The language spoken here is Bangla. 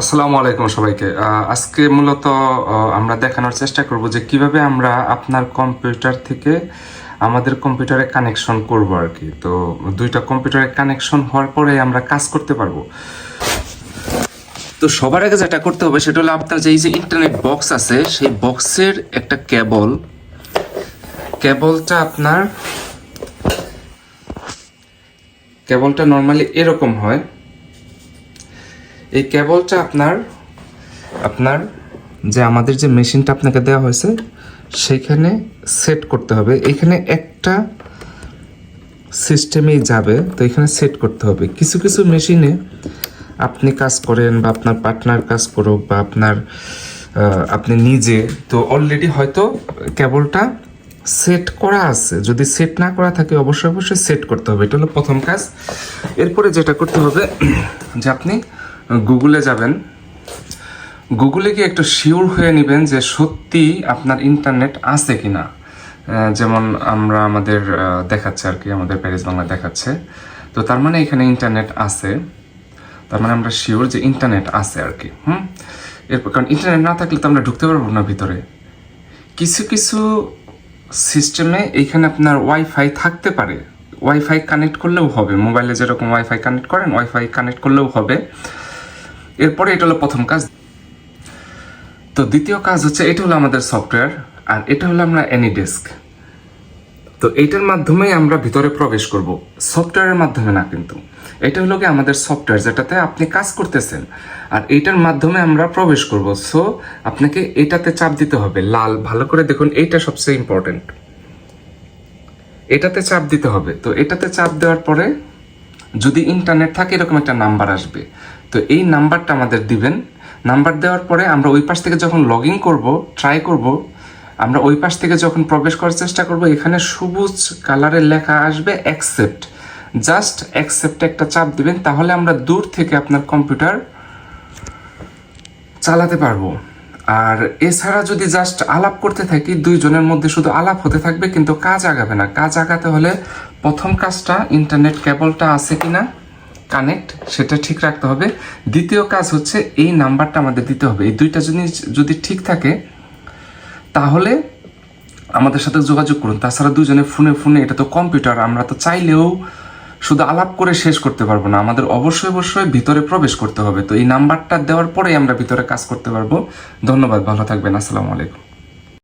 আসসালামু আলাইকুম সবাইকে। আজকে মূলত আমরা দেখানোর চেষ্টা করব যে কীভাবে আমরা আপনার কম্পিউটার থেকে আমাদের কম্পিউটারে কানেকশন করব আর কি। তো দুইটা কম্পিউটারে কানেকশন হওয়ার পরে আমরা কাজ করতে পারব। তো সবার আগে যেটা করতে হবে, সেটা হলো আপনার যে এই যে ইন্টারনেট বক্স আছে, সেই বক্সের একটা কেবল কেবলটা আপনার কেবলটা নর্মালি এরকম হয়। এই কেবলটা আপনার আপনার যে আমাদের যে মেশিনটা আপনাকে দেওয়া হয়েছে সেইখানে সেট করতে হবে। এখানে একটা সিস্টেমেই যাবে, তো এখানে সেট করতে হবে। কিছু কিছু মেশিনে আপনি কাজ করেন বা আপনার পার্টনার কাজ করুক বা আপনার আপনি নিজে, তো অলরেডি হয়তো কেবলটা সেট করা আছে। যদি সেট না করা থাকে, অবশ্যই অবশ্যই সেট করতে হবে। এটা হলো প্রথম কাজ। এরপরে যেটা করতে হবে, যে আপনি গুগলে যাবেন। গুগলে গিয়ে একটু শিওর হয়ে নেবেন যে সত্যি আপনার ইন্টারনেট আছে কি না যেমন আমরা আমাদের দেখাচ্ছে আর কি, আমাদের প্যারিস বাংলা দেখাচ্ছে। তো তার মানে এখানে ইন্টারনেট আছে। তার মানে আমরা শিওর যে ইন্টারনেট আছে আর কি, হুম? এরপর কারণ ইন্টারনেট না থাকলে তো আমরা ঢুকতে পারব না ভিতরে। কিছু কিছু সিস্টেমে এইখানে আপনার ওয়াইফাই থাকতে পারে। ওয়াইফাই কানেক্ট করলেও হবে। মোবাইলে যেরকম ওয়াইফাই কানেক্ট করেন ওয়াইফাই কানেক্ট করলেও হবে। এরপরে এটা হলো প্রথম কাজ। তো দ্বিতীয় কাজ হচ্ছে এটা হলো আমাদের সফটওয়্যার, আর এটা হলো আমরা অ্যানিডেস্ক তো এইটার মাধ্যমেই আমরা ভিতরে প্রবেশ করব, সফটওয়্যারের মাধ্যমে না কিন্তু। এটা হলো কি আমাদের সফটওয়্যার যেটাতে আপনি কাজ করতেছেন, আর এইটার মাধ্যমে আমরা প্রবেশ করব। সো আপনাকে এটাতে চাপ দিতে হবে, লাল, ভালো করে দেখুন, এইটা সবচেয়ে ইম্পর্টেন্ট এটাতে চাপ দিতে হবে, তো এটাতে চাপ দেওয়ার পরে যদি ইন্টারনেট থাকে, এরকম একটা নাম্বার আসবে। তো এই নাম্বারটা আমাদের দিবেন। নাম্বার দেওয়ার পরে আমরা ওই পাশ থেকে যখন লগ ইন করব ট্রাই করব, আমরা ওই পাশ থেকে যখন প্রবেশ করার চেষ্টা করব, এখানে সবুজ কালারের লেখা আসবে অ্যাকসেপ্ট জাস্ট অ্যাকসেপ্ট একটা চাপ দিবেন, তাহলে আমরা দূর থেকে আপনার কম্পিউটার চালাতে পারব। আর এছাড়া যদি জাস্ট আলাপ করতে থাকি, দুইজনের মধ্যে শুধু আলাপ হতে থাকবে, কিন্তু কাজ আগাবে না। কাজ আগাতে হলে প্রথম কাজটা ইন্টারনেট কেবলটা আছে কিনা কানেক্ট সেটা ঠিক রাখতে হবে। দ্বিতীয় কাজ হচ্ছে এই নাম্বারটা আমাদের দিতে হবে। এই দুইটা জিনিস যদি ঠিক থাকে, তাহলে আমাদের সাথে যোগাযোগ করুন। তাছাড়া দুজনে ফোনে ফোনে, এটা তো কম্পিউটার, আমরা তো চাইলেও শুধু আলাপ করে শেষ করতে পারব না। আমাদের অবশ্যই অবশ্যই ভিতরে প্রবেশ করতে হবে। তো এই নাম্বারটা দেওয়ার পরেই আমরা ভিতরে কাজ করতে পারব। ধন্যবাদ, ভালো থাকবেন। আসসালামু আলাইকুম।